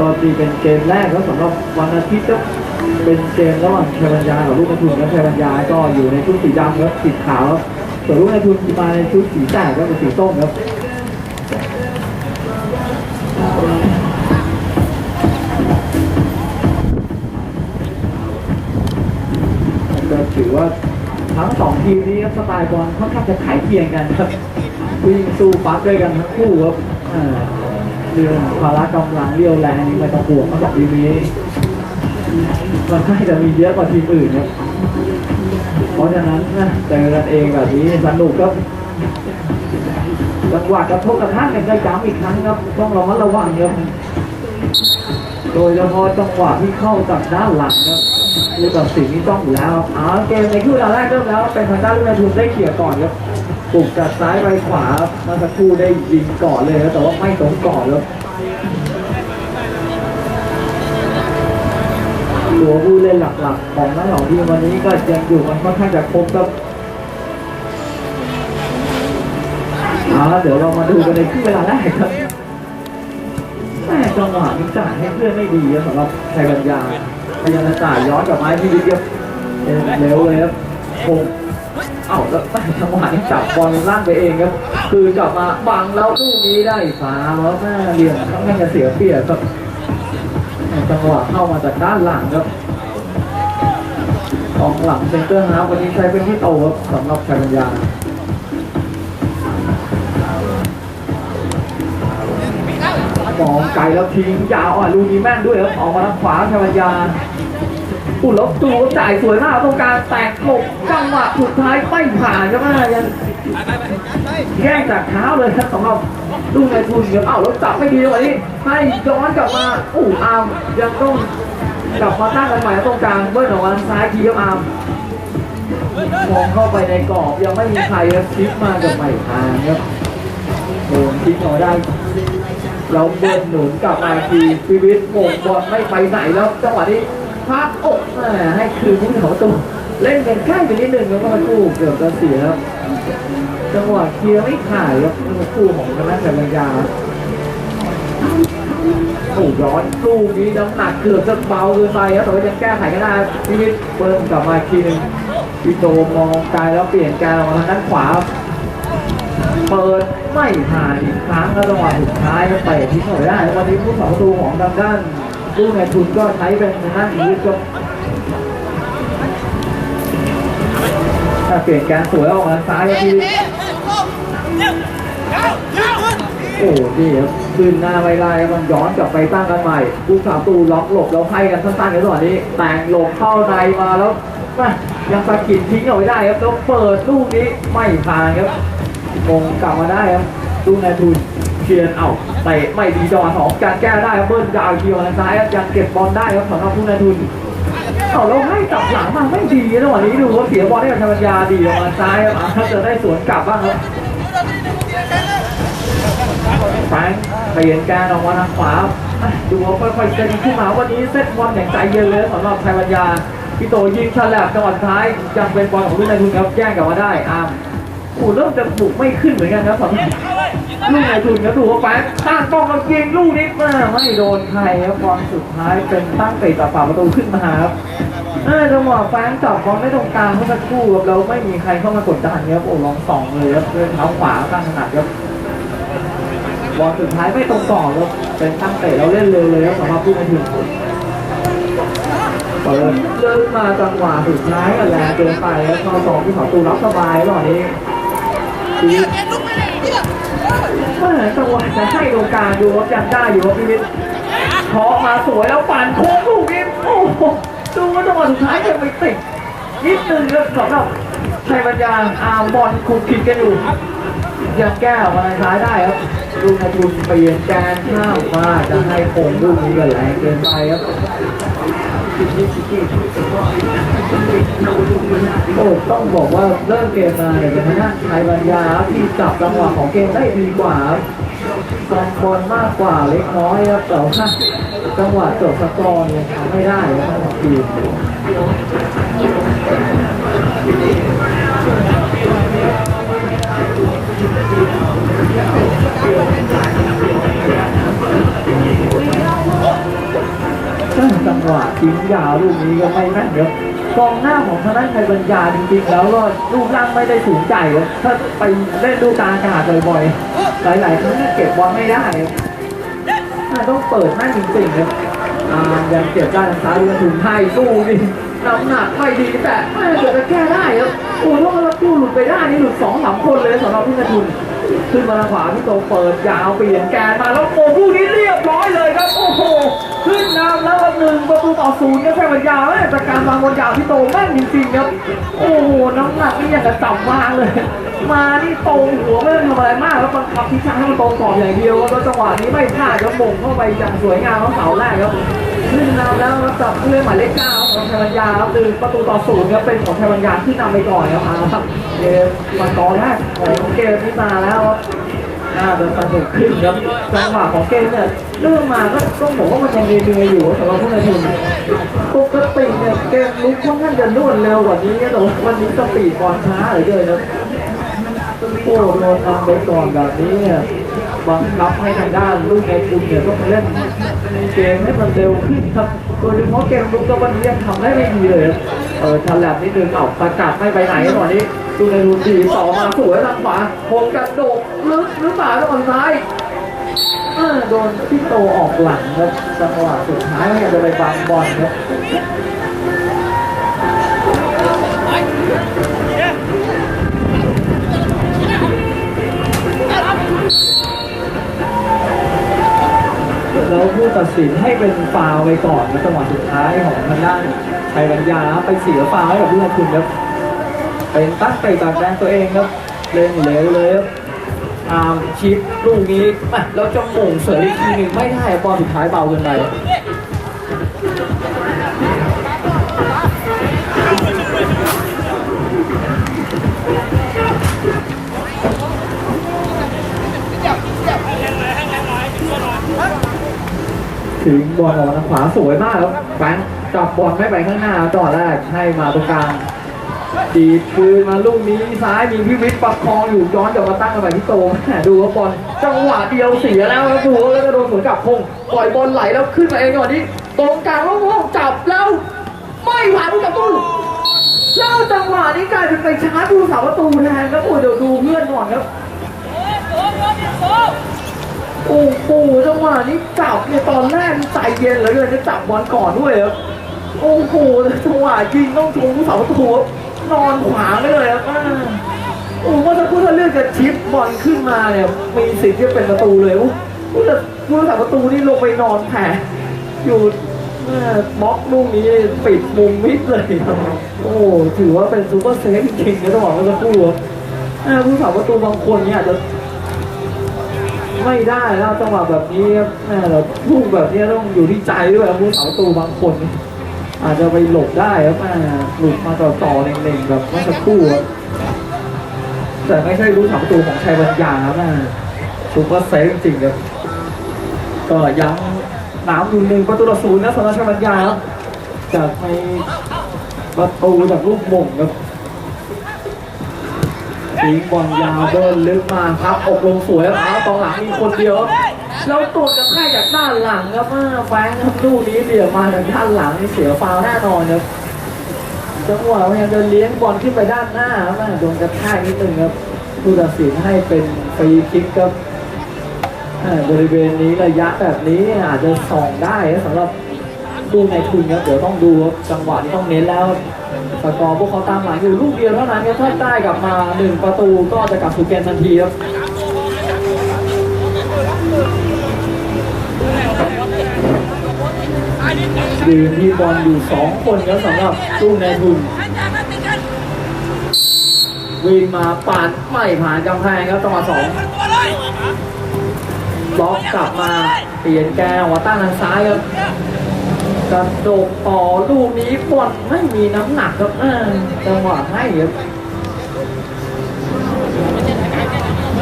ก็ตีเป็นเกมแรกแล้วสำหรับวันอาทิตย์ก็เป็นเกมระหว่างชัยบัญญากับลูกนทุนและชัยบัญญาก็อยู่ในชุดสีดำครับสีขาวครับส่วนลูกนทุนมาในชุดสีแสดก็เป็นสีส้มครับก็ถือว่าทั้งสองทีมนี้ครับสไตล์บอลค่อนข้างจะขายเคียงกันครับวิ่งสู้ฟัดด้วยกันทั้งคู่ครับอ่า เรื่องภาระกำลังเรี่ยวแรงนี่ไม่ต้องห่วงทั้งสองทีนี้มันค่จะมีเยอะกว่าทีมอื่นครับเพราะฉะนั้นนะเจอกันเองแบบนี้สนุกครับจังหวะกระทบกระทั่งกันก็ย้ำอีกครั้งครับ ต้องระมัดระวังครับโดยเฉพาะจังหวะที่เข้าจากด้านหลังครับผู้ตัดสินนี่ต้องอยู่แล้วเอาเกมในครึ่เวลาแรกเริ่มแล้วเป็นทางด้านลูกนาทุนได้เขี่ยก่อนครับ ปลุกจากซ้ายไปขวาเมื่อสักครู่ได้ยิงก่อนเลยครับแต่ว่าไม่ตรงก่อนครับตัวผู้เล่นหลักๆ ของทั้งสองทีมวันนี้ก็ยังอยู่กันค่อนข้างจะครบครับเอาละเดี๋ยวเรามาดูกันในครึ่งเวลาแรกครับแม่จังหวะนี้จ่ายให้เพื่อนไม่ดีครับสำหรับไทยปัญญาพยายามจะจ่ายย้อนกลับมาให้พี่วิทย์ครับเร็วเลยครับคง เอ้าแล้วแม่จังหวะนี้จับบอลล่างไปเองครับ คือกลับมาบังแล้วลูกนี้ได้ฟ้าแล้วแม่เหลี่ยมค่อนข้างจะเสียเปรียบครับจังหวะเข้ามาจากด้านหลังครับของหลังเซนเตอร์ฮาร์วันนี้ใช้เป็นที่โตครับสำหรับไทยปัญญามองไกลแล้วทิ้งยาวอะลูกนี้แม่นด้วยครับออกมาทางขวาชวัญญาอุ้ยล้วดูจ่ายสวยมากตรงกลารแตกหก จังหวะสุดท้ายไม่ผ่านครับแม่ยังแย่งจากเท้าเลยครับสำหรับลูกในทุนครับเอ้าแล้วจับไม่ดีเลยนี้ให้ย้อนกลับมาอู้อามยังต้องกลับมาตั้งกันใหม่ตรงกลางเบิ้ลออกมาทางซ้ายทีครับอามมองเข้าไปในกรอบยังไม่มีใครครับชิปมากับใหม่ทางครับโดนทิ้งเอาได้เราเบิร์หนุนกลับมาทีชีวิตโง่งบอลไม่ไปไหนแล้วจังหวะนี้พักอกแหมให้คืนผู้เขาตัว เล่นกันใกล้ไปนิดนึงแล้วมาคู่เกือบจะเสียครับจังหวะเคลียร์ไม่ขาดครับมาคู่ของคณะจักรยานโอ้ย้อนลูกนี้น้ำหนักเกือบจะเบาเกินไปครับแต่ว่ายังแก้ไขกันได้ชีวิตเบิร์นกลับมาอีกทีหนึงพี่โจมองไกลแล้วเปลี่ยนการออกมาทางด้านขวา เปิดไม่ผ่านอีกครั้งแล้วจังหวะสุดท้ายก็เตะทิ้งหน่อยได้วันนี้ผู้สาประตูของทางด้านลูกในทุนก็ใช้เป็นทางด้านอีกก็ เปลี่ยนการสวยออกมาซ้ายก็ทีโอ้ดีครับขึ้นหน้าไม่ไล่มันย้อนกลับไปตั้งกันใหม่ผู้สาประตูล็อกหลบแล้วให้กันสั้นๆกันตอนนี้ แต่งหลบเข้าในมาแล้วม่ยังสะกิดทิ้งเอาไว้ได้ครับแล้วเปิดลูกนี้ไม่ผ่านครับมงกลับมาได้ครับดูนายทุนเชียนเอาเตะไม่ดีจอสองการแก้ได้ครับเบิ้ลดาวเคียวทางซ้ายครับยังเก็บบอลได้ครับสำหรับผู้นายทุน เอาแล้วให้ตับหลังมาไม่ดีนะวันนี้ดูว่าเสียบอลให้กับธรรมยาดีออกมาซ้ายครับอ่ถ้าจะได้สวนกลับบ้างครับแฟงเปลี่ยนการออกมาทางขวาดูว่าค่อยๆจะดีขึ้นมาวันนี้เซตบอลอย่างใจเย็นเลยสำหรับไทยปัญญาพี่โตยิงฉลับจังหวะสุดท้ายยังเป็นบอลของลูกนายทุนครับแย่งกลับมาได้อาม โอ้เริ่มจะบุกไม่ขึ้นเหมือนกันครับสำหรับลูกในทุนครับดูว่าแป๊บตั้งป้องกันยิงลูกนี้มาไม่โดนใครครับบอลสุดท้ายเป็นตั้งเตะต่อฝ่าประตูขึ้นมาครับเออจังหวะแฟนจับบอลไม่ตรงกลางเมื่อสักครู่ครับแล้วไม่มีใครเข้ามากดดันครับโอ้ลองสองเลยครับด้วยเท้าขวาตั้งขนาดครับบอลสุดท้ายไม่ตรงต่อครับเป็นตั้งเตะแล้วเล่นเร็วเลยครับสำหรับลูกในทุนเปิดเลิกมาจังหวะสุดท้ายกันแรงเกินไปแล้วเข้าสองที่เขาตูรับสบายหรอนี้ แล้วอันนี้ทีเมื่อจังหวะจะให้ตรงกางดูว่ายังได้อยู่ว่าพี่วิทย์เคาะมาสวยแล้วปั่นโค้งลูกนี้โอ้โหดูว่าจังหวะสุดท้ายยังไม่ติดนิดนึงครับสำหรับชัยปัญญาอามบอลคุกคิดกันอยู่ยังแก้ออกมาในท้ายได้ครับลูกนาทุนเปลี่ยนแกนข้าวมาจะให้โค้งลูกนี้ก็แรงเกินไปครับ โอ้ต้องบอกว่าเริ่มเกมมาเนี่ยเป็นทางด้านชัยปัญญาที่จับจังหวะของเกมได้ดีกว่าครับทรงบอลมากกว่าเล็กน้อยครับแต่ว่าจังหวะจบสกอร์เนี่ยทำไม่ได้ครับทีม หวะทิ้งยาวลูกนี้ก็ไม่แม่นครับกองหน้าของทางด้านไทยปัญญาจริงๆแล้วก็รูปร่างไม่ได้สูงใหญ่ถ้าไปเล่นดูกาอากาศบ่อยๆ หลายๆครั้งเนี่เก็บบอลไม่ได้ครับอ่าต้องเปิดแม่นจริงๆครับอ่ายังเก็บได้ทางซ้ายลูกถึงให้สู้ดิน้ำหนักไม่ดีแต่ไม่เกิดจะแก้ได้ครับโอ้โหถ้าเราตู้หลุดไปได้นี่หลุดสองสามคนเลยสำหรับพี่กระทุนขึ้นมาทางขวาพี่โตเปิดยาวเปลี่ยนแกนมาแล้วโอ้ลูกนี้เรียบร้อยเลยครับโอ้โห ขึ้นนำแล้วหนึ่งประตูต่อศูนย์ก็แค่ปัญญาแม่จากการวางบอลยาวพี่โตแม่นจริงๆครับโอ้โหน้ำหนักนี่อย่างกับจับวางเลย มานี่ตรงหัวไม่ได้ทำอะไรมากแล้วบังคับทิศทางให้มันตรงกรอบอย่างเดียวแล้วจังหวะนี้ไม่พลาดครับมงเข้าไปอย่างสวยงามของเสาแรกครับขึ้นนำแล้วจับเพื่อนหมายเลขเก้าของไทยปัญญาครับดึงประตูต่อศูนย์ครับเป็นของไทยปัญญาที่นำไปก่อนครับเอาครับเกมมาต่อแรกของเกมที่มาแล้วครับ น่าจะสนุกขึ้นครับจังหวะของเกมเนี่ยเริ่มมาก็ต้องบอกว่ามันยังเหนื่อยๆอยู่สำหรับผู้เล่นทีมปกติเนี่ยเกมลุกค่อนข้างจะรวดเร็วกว่านี้นะแต่วันนี้สปีดบอลช้าเหลือเกินนะโอ้โดนนำไปก่อนแบบนี้เนี่ยบังคับให้ทางด้านลูกในกลุ่มเนี่ยต้องเล่นเกมให้มันเร็วขึ้นครับโดยเฉพาะเกมลุกก็วันนี้ยังทำได้ไม่ดีเลยครับ เออทันแลบนิดนึงเอาประกาศไม่ไปไหนตอนนี้ดูในรูทีต่อมาสวยทางขวาโคงกระโดดลึกหรือเปล่าทางซ้ายโดนพี่โตออกหลังครับจังหวะสุดท้ายเนี่ยจะไปบังบอลครับ แล้วผู้ตัดสินให้เป็นฟาวไปก่อนในจังหวะสุดท้ายของทางด้านชัยวัญญาไปเสียฟาวให้กับผู้ตัดสินครับเป็นตั้งใจตัดแรงตัวเองครับเล่นเหลวเลยครับอาร์มชิปลูกนี้อ่แล้วจะหม่งเสยอีกทีหนึ่งไม่ได้บอลสุดท้ายเบาเกินไป ถึงบอลออกทางขวาสวยมากครับแบงจับบอลไม่ไปข้างหน้าจอดแรกให้มาตรงกลางดีดคืนมาลูกนี้ซ้ายมีพี่วิทย์ประคองอยู่ย้อนกลับมาตั้งกันไปที่โตม่ดูว่าบอลจังหวะเดียวเสียแล้วแล้วดูแล้วก็โดนสวนกลับพงปล่อยบอลไหลแล้วขึ้นมาเองก่อนนี้ตรงกลางแล้วงจับแล้ว ไม่ผ่านผู้ประตูแล้วจังหวะนี้กลายเป็นไปชาร์จผู้สาประตูแทนครับโอ้เดี๋ยวดูเพื่อนก่อนครับ โอ้โหจังหวะนี้จับเนี่ยตอนแรกใจเย็นเหลยจะจับบอลก่อนด้วยครับโอ้โหจังหวะยิงต้องชงผู้สาประตูครับนอนขวางไปเลยครับอ่าโอ้ว่าถ้าพูดถ้าเลือกจะชิปบอลขึ้นมาเนี่ยมีสิทธิ์ที่จะเป็นประตูเลยโอ้ผู้แต่ผู้สาประตูนี่ลงไปนอนแผ่อยู่บล็อกลูกนี้ปิดมุมมิดเลยครับโอ้ถือว่าเป็นซูเปอร์เซฟจริงๆนะต้องบอกว่าสักครู่ครับอ่าผู้สาประตูบางคนเนี่ยอาจจะ ไม่ได้แล้วจังหวะแบบนี้ครับแม่เราลูกแบบนี้ต้องอยู่ที่ใจด้วยครับผู้สาตูบางคน อาจจะไปหลบได้ครับแม่หลุดมาต่อต่อเน่งๆแบบเมื่อสักครู่ครับแต่ไม่ใช่รู้สาตูของชัยบัญญาครับแม่ซูเปอร์เซฟจริงๆครับก็ยังน้ำอยู่หนึ่งประตูต่อศูนย์นะสำหรับชัยบัญญาครับจากในประตูจากลูกมงครับ ยิงบอลยาวเดินลึกมาครับอกลงสวยครับตองหลังมีคนเดียว แล้วตรวจกับแค่จากด้านหลังครับว่าแฟงครับลูกนี้เหลี่ยมมาจากด้านหลังนี่เสียฟาวแน่นอนครับจังหวะพยายามจะเลี้ยงบอลขึ้นไปด้านหน้าครับแม่โดนกระแทกนิดนึงครับผู้ตัดสินให้เป็นฟรีคิกครับบริเวณนี้ระยะแบบนี้อาจจะส่องได้สำหรับ ดูในทุนครับเดี๋ยวต้องดูจังหวะนี้ต้องเน้นแล้วสกอร์พวกเขาตามหลังอยู่ลูกเดียวเท่านั้นครับถ้าได้กลับมาหนึ่งประตูก็จะกลับสู่เกมทันทีครับยืนที่บอลอยู่สองคนครับสำหรับลูกในทุนวิ่งมาปาดไม่ผ่านกำแพงครับจังหวะสองล็อกกลับมาเปลี่ยนแกนหัวตั้งทางซ้ายครับ กระโดดต่อลูกนี้บอลไม่มีน้ำหนักครับอ่าจังหวะให้ครับ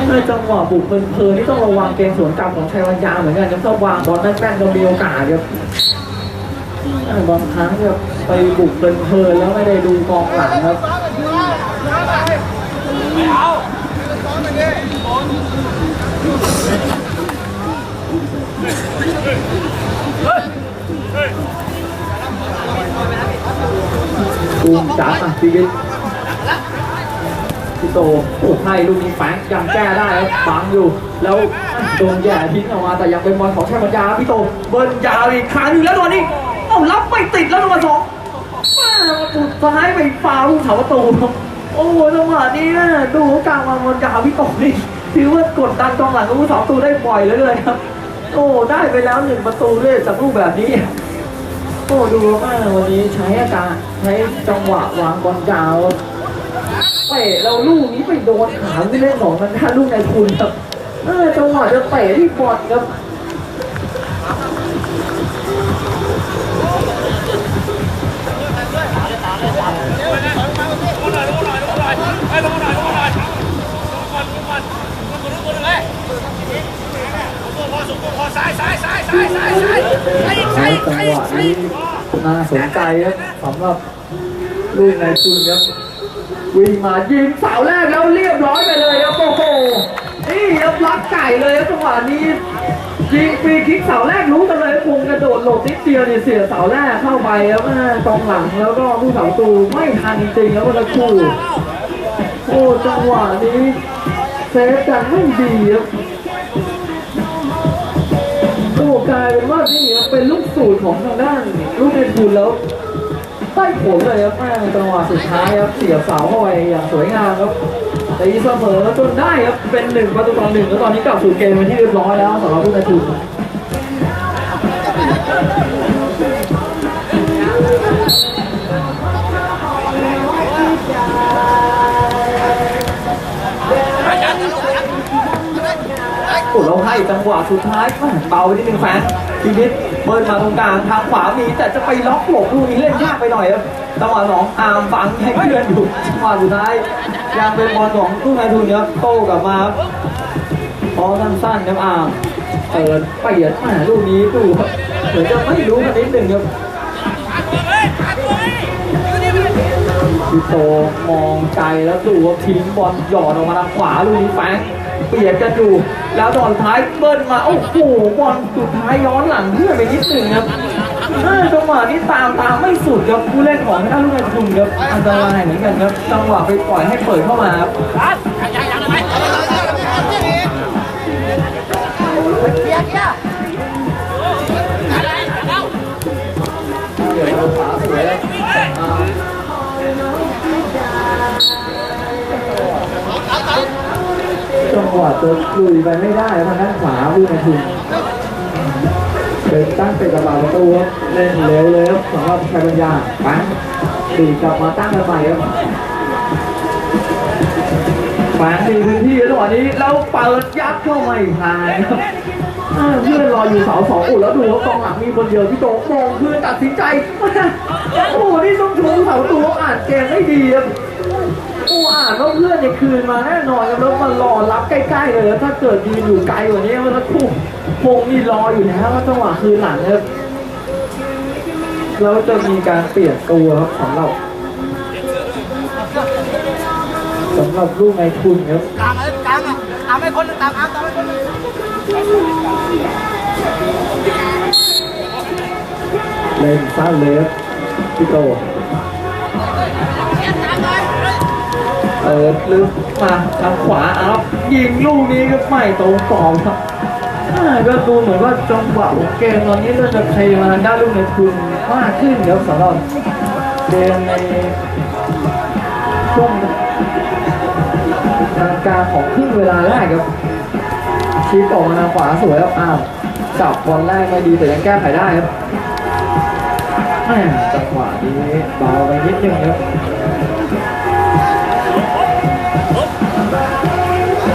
ในจังหวะบุกเพลินๆนี่ต้องระวังเกมสวนกลับของชัยวัญญาเหมือนกันครับถ้าวางบอลแป้นๆก็มีโอกาสครับอ่าบางครั้งครับไปบุกเพลินๆแล้วไม่ได้ดูกองหลังครับ เตูมจัดอะชีวิตพี่โตโอ้ให้ลูกนี้แฝงยังแก้ได้ครับบังอยู่ แล้วโดนแย่ทิ้งออกมาแต่ยังเป็นบอลของชัยปัญญาพี่โตเบิ้ลยาวอีกครั้งหนึงแล้วตอนนี้เอ้ารับไม่ติดแล้วจัวสองมาสุดท้ายไปฟาวลูกเสาประตูโอ้โหจังหวะนี้นะดูกลางวางบอลยาวพี่โตนี่ถือว่ากดดันกองหลังของผู้สองประตูได้บ่อยเลยเลยครับ โอ้ได้ไปแล้วหนึ่งประตูเลยจากลูกแบบนี้ โอ้ดูว่าวันนี้ใช้อาการใช้จังหวะวางบอลยาวเตะเราลูกนี้ไปโดนขาที่เล่นของมันท่าลูกในทุนครับเออจังหวะจะเตะที่บอลครับใน จังหวะนี้น่าสนใจครับสำหรับลูกในทุนครับวิ่งมายิงเสาแรกแล้วเรียบร้อยไปเลยครับโอ้โหนี่ครับรักไก่เลยครับจังหวะนี้ยิงฟรีคิกเสาแรกรู้กันเลยคงกระโดดหลบนิดเดียวเนี่ยเสียเสาแรกเข้าไปแล้วแม่กองหลังแล้วก็ผู้เสาตูไม่ทันจริงแล้วมื่อสักครู่โอ้จังหวะนี้เซฟกันไม่ดีครับ ถูกกลายเป็นว่านี่ครับเป็นลูกสูตรของทางด้านลูกในทุนแล้วใต้ผลเลยครับแม่จังหวะสุดท้ายครับเสียบเสาเข้าไปอย่างสวยงามครับตีเสมอจนได้ครับเป็นหนึ่งประตูต่อหนึ่งแล้วตอนนี้กลับสู่เกมเป็นที่เรียบร้อยแล้วสำหรับลูกในทุน จังหวะสุดท้ายแม่เบาไปนิดนึงแฟนทีนิดเบิร์นมาตรงกลางทางขวามีแต่จะไปล็อกหลบลูกนี้เล่นยากไปหน่อยครับจังหวะสองอาร์มฟังให้เพื่อนอยู่จังหวะสุดท้ายยังเป็นบอลของลูกนายทุนครับโต้กลับมาครับพอสั้นๆครับอาร์มเปิดเปลี่ยนแม่ลูกนี้ดูเหมือนจะไม่รู้กันนิดนึงครับพี่โตมองไกลแล้วดูว่าทิ้งบอลหยอดออกมาทางขวาลูกนี้แฟงเปลี่ยนกันอยู่ แล้วตอนท้ายเบิ้ลมาโอ้โหบอลสุดท้ายย้อนหลังเพื่อนไปนิดหนึ่งครับจังหวะนี้ตามตามไม่สุดครับผู้เล่นของท่านลูกในทุนครับอันตรายเหมือนกันครับจังหวะไปปล่อยให้เปิดเข้ามาครับเดี๋ยวเรา จังหวะจะลุยไปไม่ได้ทางด้านขวาวิ่งมาถึงเป็นตั้งเตะกระบาประตูเล่นเร็วเลยครับสำหรับชัยปัญญาปังตีกลับมาตั้งกันใหม่ครับปังมีพื้นที่จังหวะนี้แล้วเปิดยัดเข้ามาอีกทางครับเพื่อนรออยู่เสาสองโอ้แล้วดูว่ากองหลังมีคนเดียวพี่โตมองคือตัดสินใจโอ้โหนี่ต้องชมเสาตัวอ่านเกมได้ดีครับ กูอ่านว่าเพื่อนจะคืนมาแน่นอนครับแล้วมารอรับใกล้ๆเลยแล้วถ้าเกิดยืนอยู่ไกลกว่านี้มันจะคู่คงมีรออยู่แล้วว่าจังหวะคืนหลังครับแล้วจะมีการเปลี่ยนตัวครับสำหรับสำหรับลูกในทุนครับกลางเลยกลางอะตามให้คนตามอาตามให้คนเล่นสั้นเลยครับพี่โต เปิดลึกมาทางขวาอัพยิงลูกนี้ก็ไม่ตรงกรอบครับก็ดูเหมือนว่าจังหวะของเกมตอนนี้เริ่มจะเทมาทางด้านลูกในทุนมากขึ้นครับสำหรับเกมในช่วงทางกางของครึ่งเวลาแรกครับชี้ออกมาทางขวาสวยครับอ้าวจับบอลแรกไม่ดีแต่ยังแก้ไขได้ครับจังหวะนี้เบาไปนิดนึงครับ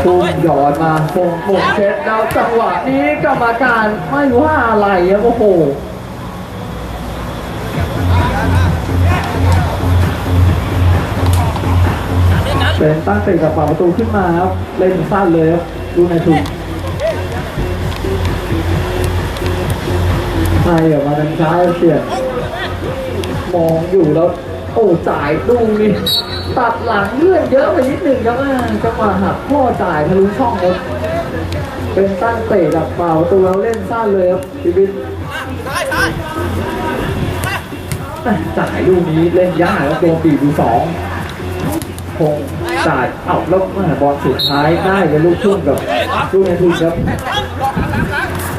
ทุ่มหยอดมาฟงฟงเช็ดแล้วจังหวะนี้กรรมการไม่ว่าอะไรครับโอ้โหเป็นตั้งเตะกับฝาประตูขึ้นมาครับ เล่นสั้นเลยครับดูในทุนไทยออกมาทางซ้ายเสียบมองอยู่แล้ว โอ้จ่ายดูนี่ ตัดหลังเลื่อนเยอะไปนิดหนึ่งครับอ่าจังหวะหักข้อจ่ายทะลุช่องครับเป็นตั้งเตะกับฝาประตูแล้วเล่นสั้นเลยครับชีวิตจ่ายลูกนี้เล่นยากแล้วตัวปีดูสองคงจ่ายเอาแล้วแม่บอลสุดท้ายได้เป็นลูกทุ่งกับลูกในทุนครับ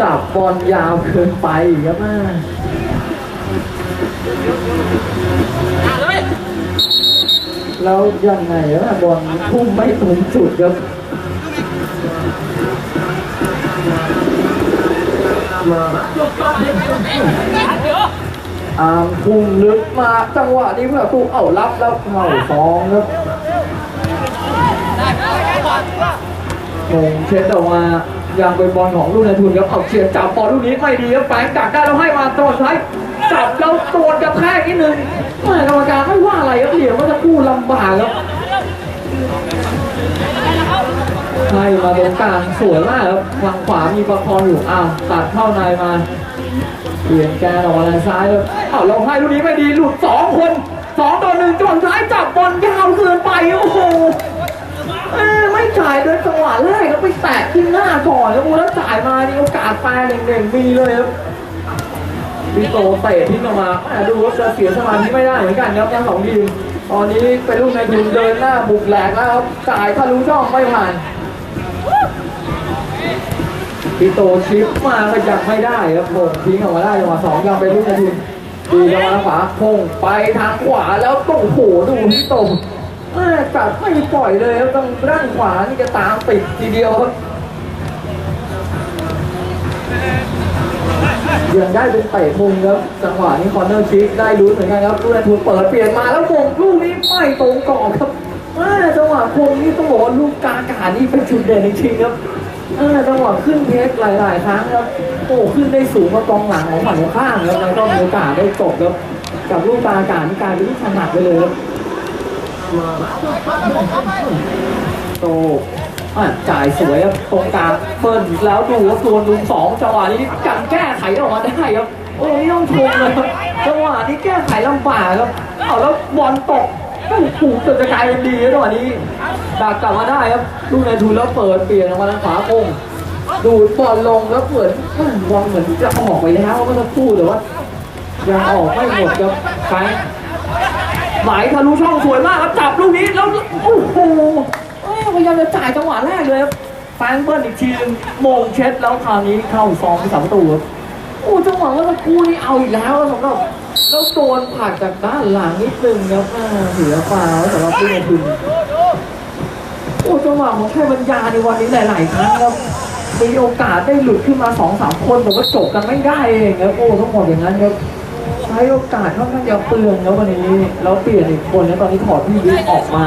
จับบอลยาวเกินไปครับ แล้วยังไงวะบอลพุ่งไม่ตรงจุดครับอามพุ่งลึกมาจังหวะนี้เพื่อตู้เอ้ารับแล้วเข้าสองครับงงเช็ดออกมายังเป็นบอลของลูกในทุนครับเอาเฉียดจับบอลลูกนี้ไม่ดีครับแฝงดักได้แล้วให้มาตอนท้าย จับแล้วโดนกระแทกนิดนึงแม่กรรมการไม่ว่าอะไรครับเหลี่ยมว่าจะกู้ลำบากครับให้มาตรงกลางสวยมากครับฝั่งขวามีประคองอยู่อ้าวตัดเข้าในมาเปลี่ยนแกนออกมาทางซ้ายแล้วอ้าวเราให้ลูกนี้ไม่ดีหลุดสองคนสองต่อหนึ่งจนท้ายจับบอลยาวเกินไปโอ้โหเอ้ยไม่จ่ายด้วยจังหวะแรกแล้วไปแตะขึ้นหน้าก่อนแล้วมูแล้วจ่ายมานี่โอกาสแปรเด่งๆมีเลยครับ วิโตเตะทิ้งออกมาดูว่าจะเสียสมาธิไม่ได้เหมือนกันครับทั้งสองทีมตอนนี้เป็นลูกในทีมเดินหน้าบุกแหลกแล้วครับจ่ายทะลุช่องไม่ผ่านพี่โตชิปมาก็ยังไม่ได้ครับโงทิ้งออกมาได้จังหวะสองยังเป็นลูกนาทีดีจังหวะขวาพงไปทางขวาแล้วโอ้โหดูพี่โตแม่จัดไม่ปล่อยเลยครับต้องด้านขวานี่จะตามติดทีเดียวครับ ยังได้เป็นเตะมุมครับจังหวะนี้คอร์เนอร์ชิกได้รู้นเหมือนกันครับลูกนาทีเปิดเปลี่ยนมาแล้วมงลูกนี้ไม่ตรงกรอบครับม่จังหวะคงนี่ต้องบอกว่าลูกกากานี่เป็นจุดเด่นจริงๆครับออจังหวะขึ้นเพชรหลาย ๆ ครั้งครับโอ้ขึ้นได้สูงกว่ากองหลังของฝั่งข้ามครับแล้วก็มีโอกาสได้จบครับกับลูกตากาศที่กลายเป็นลูกถนัดไปเลยครับโต อะจ่ายสวยครับตรงกลางเปิ้ลแล้วดูว่าตัวลุงสองจังหวะนี้กันแก้ไขออกมาได้ครับโอ้นี่ต้องชมเลยครับจังหวะนี้แก้ไขลำบากครับเอาแล้วบอลตกโอ้โหเกือบจะกลายเป็นดีจังหวะนี้ดักกลับมาได้ครับลูกในทุนแล้วเปิดเปลี่ยนออกมาทางขวาโค้งดูดบอลลงแล้วเหมือนบอลเหมือนจะออกไปแล้วก็จะพูดแต่ว่ายังออกไม่หมดครับไปไหลทะลุช่องสวยมากครับจับลูกนี้แล้วโอ้โห พยายามจะจ่ายจังหวะแรกเลยครับแฟงเบิ้ลอีกทีนึงโมงเช็ดแล้วคราวนี้เข้าซองไปสามประตูครับโอ้จังหวะว่าตะกู้นี่เอาอีกแล้วสำหรับแล้วโดนผลักจากด้านหลังนิดนึงครับอ่าเสียฟาวล์สำหรับผู้ในทุนโอ้จังหวะของชัยบัญญาในวันนี้หลาย ๆ ครั้งครับมีโอกาสได้หลุดขึ้นมาสองสามคนแต่ว่าจบกันไม่ได้เองครับโอ้ต้องบอกอย่างนั้นครับใช้โอกาสค่อนข้างจะเปลืองแล้ววันนี้แล้วเปลี่ยนอีกคนแล้วตอนนี้ถอดพี่วิทย์ออกมา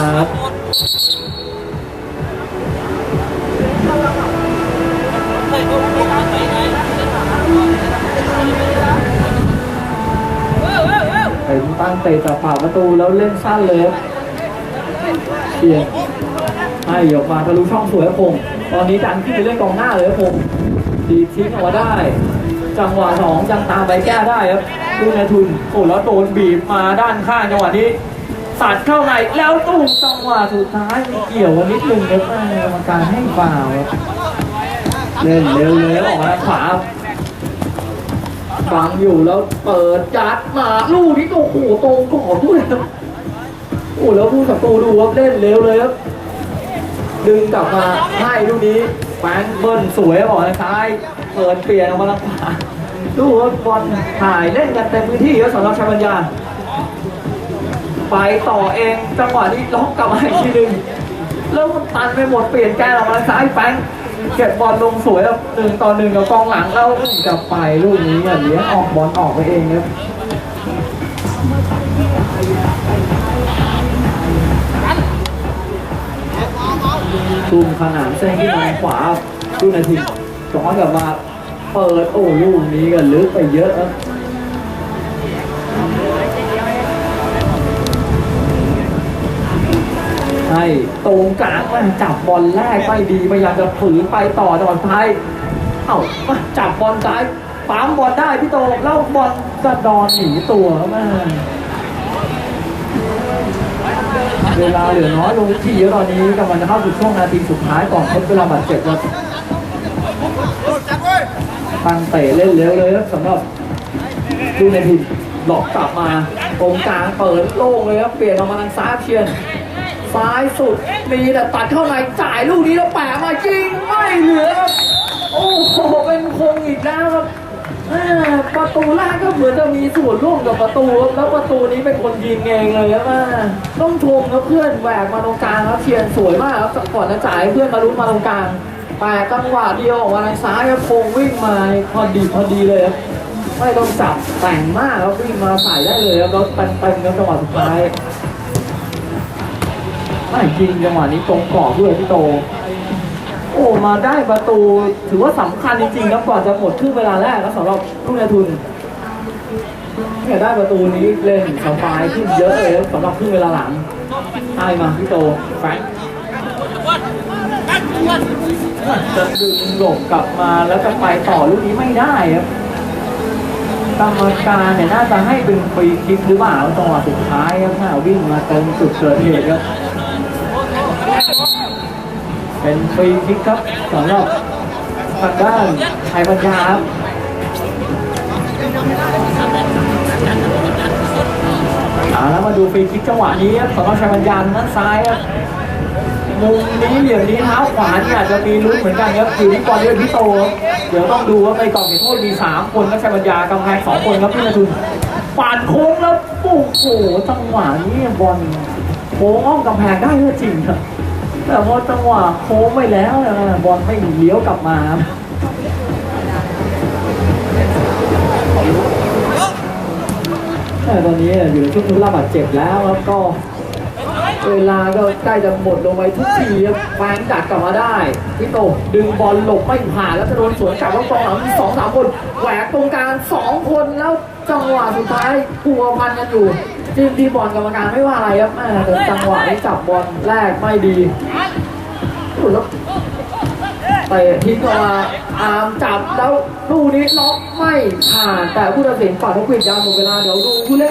ตั้งเตะจากปากประตูแล้วเล่นสั้นเลยเฮียให้ออกมาทะลุช่องสวยครับผมตอนนี้ดันขึ้นไปเล่นกองหน้าเลยครับผมดีทิ้งออกมาได้ จังหวะสองยังตามไปแก้ได้ครับลูกในทุนโอ้แล้วโดนบีบมาด้านข้างจังหวะนี้ตัดเข้าในแล้วตุ้มจังหวะสุดท้ายมีเกี่ยวกันนิดนึงครับแม่กรรมการให้ฟาวล์ครับเล่นเร็วเลยออกมาขวา ฟังอยู่แล้วเปิดจัดมาลูกนี้โอ้โหตรงกรอบด้วยครับโอ้แล้วผู้ศัตรูดูครับเล่นเร็วเลยครับดึงกลับมาให้ลูกนี้แฟงเบิ้ลสวยออกทางซ้ายเปิดเปลี่ยนออกมาทางขวาดูว่าบอลถ่ายเล่นกันเต็มพื้นที่ครับสำหรับชายบัญญาไปต่อเองจังหวะนี้ล็อกกลับมาอีกทีหนึ่งแล้วมันตันไปหมดเปลี่ยนแกนออกมาทางซ้ายแฟง เก็บบอลลงสวยแล้วหนึ่งต่อหนึ่งกับกองหลังเราจะไปลูกนี้เนี่ยเลี้ยงออกบอลออกไปเองครับทุ่มขนานเส้นที่ทางขวาดูนาทีสองกลับมาเปิดโอ้ลูกนี้ก็ลึกไปเยอะครับ ตรงกลางมันจับบอลแรกไม่ดีพยายามจะฝืนไปต่อจังหวะท้ายเอ้ามาจับบอลซ้ายปั๊มบอลได้พี่โตแล้วบอลกระดอนหนีตัวม่เวลาเหลือน้อยลงทีแล้วตอนนี้กำลังจะเข้าสู่ช่วงนาทีสุดท้ายก่อนทดเวลาบาดเจ็บครับตั้งเตะเล่นเร็วเลยครับสำหรับดูในทีมหลอกกลับมาตรงกลางเปิดโล่งเลยครับเปลี่ยนออกมาทางซ้ายเชียน ซ้ายสุดมีแต่ตัดเข้าในจ่ายลูกนี้แล้วแปะมาจริงไม่เหลือครับโอ้โหเป็นคงอีกแล้วครับประตูแรกก็เหมือนจะมีส่วนร่วมกับประตูแล้วประตูนี้เป็นคนยิงเองเลยครับแม่ต้องชมครับเพื่อนแหวกมาตรงกลางครับเชียนสวยมากครับก่อนจะจ่ายเพื่อนมาลุ้นมาตรงกลางแปะจังหวะเดียวออกมาทางซ้ายครับคงวิ่งมาพอดีพอดีเลยครับไม่ต้องจับแต่งมากครับวิ่งมาใส่ได้เลยครับแล้วเต็มๆครับจังหวะสุดท้าย ไม่จริงจังหวะนี้ตรงกรอบด้วยพี่โต โอ้มาได้ประตูถือว่าสำคัญจริงๆครับก่อนจะหมดครึ่งเวลาแรกแล้วสำหรับลูกในทุนเนี่ยได้ประตูนี้เล่นสบายขึ้นเยอะเลยครับสำหรับครึ่งเวลาหลังให้มาพี่โตแฟรงค์จะดึงหลบกลับมาแล้วจะไปต่อลูกนี้ไม่ได้ครับกรรมการเนี่ยน่าจะให้เป็นฟรีคิกหรือเปล่าจังหวะสุดท้ายครับถ้าวิ่งมาตรงจุดเกิดเหตุครับ เป็นฟรีคิกครับสำหรับทางด้านไทยปัญญาครับเอาแล้วมาดูฟรีคิกจังหวะนี้ครับสำหรับชายปัญญาทางด้านซ้ายครับมุมนี้เหลี่ยมนี้เท้าขวาเนี่อาจจะมีลุ้นเหมือนกันครับอยู่ที่บอลด้วยพี่โต เดี๋ยวต้องดูว่าในกล่องเขตโทษมีสามคนครับชายปัญญากำแพงสองคนครับพี่นทุนปาดโค้งแล้วโอ้โหจังหวะนี้บอลโค้งอ้อมกำแพงได้ก็จริงครับ แต่พอจังหวะโค้งไปแล้วนะบอลไม่เลี้ยวกลับมาแต่ตอนนี้อยู่ในช่วงทุนระบาดเจ็บแล้วครับก็ เวลาก็ใกล้จะหมดลงไปทุกทีครับแฟนดักกลับมาได้พี่โตดึงบอลหลบไม่ผ่านแล้วจะโดนสวนกลับแล้วกองหลังมีสองสามคนแหวกตรงกลางสองคนแล้วจังหวะสุดท้ายพัวพันกันอยู่ จิมดีบอลกรรมการไม่ว่าอะไรครับแม่แต่จังหวะนี้จับบอลแรกไม่ดีโอ้แล้วเตะทิ้งเข้ามาอาร์มจับแล้วลูกนี้ล็อกไม่ผ่านแต่ผู้ตัดสินฝั่งนกหวีดยาวหมดเวลาเดี๋ยวดูผู้เล่น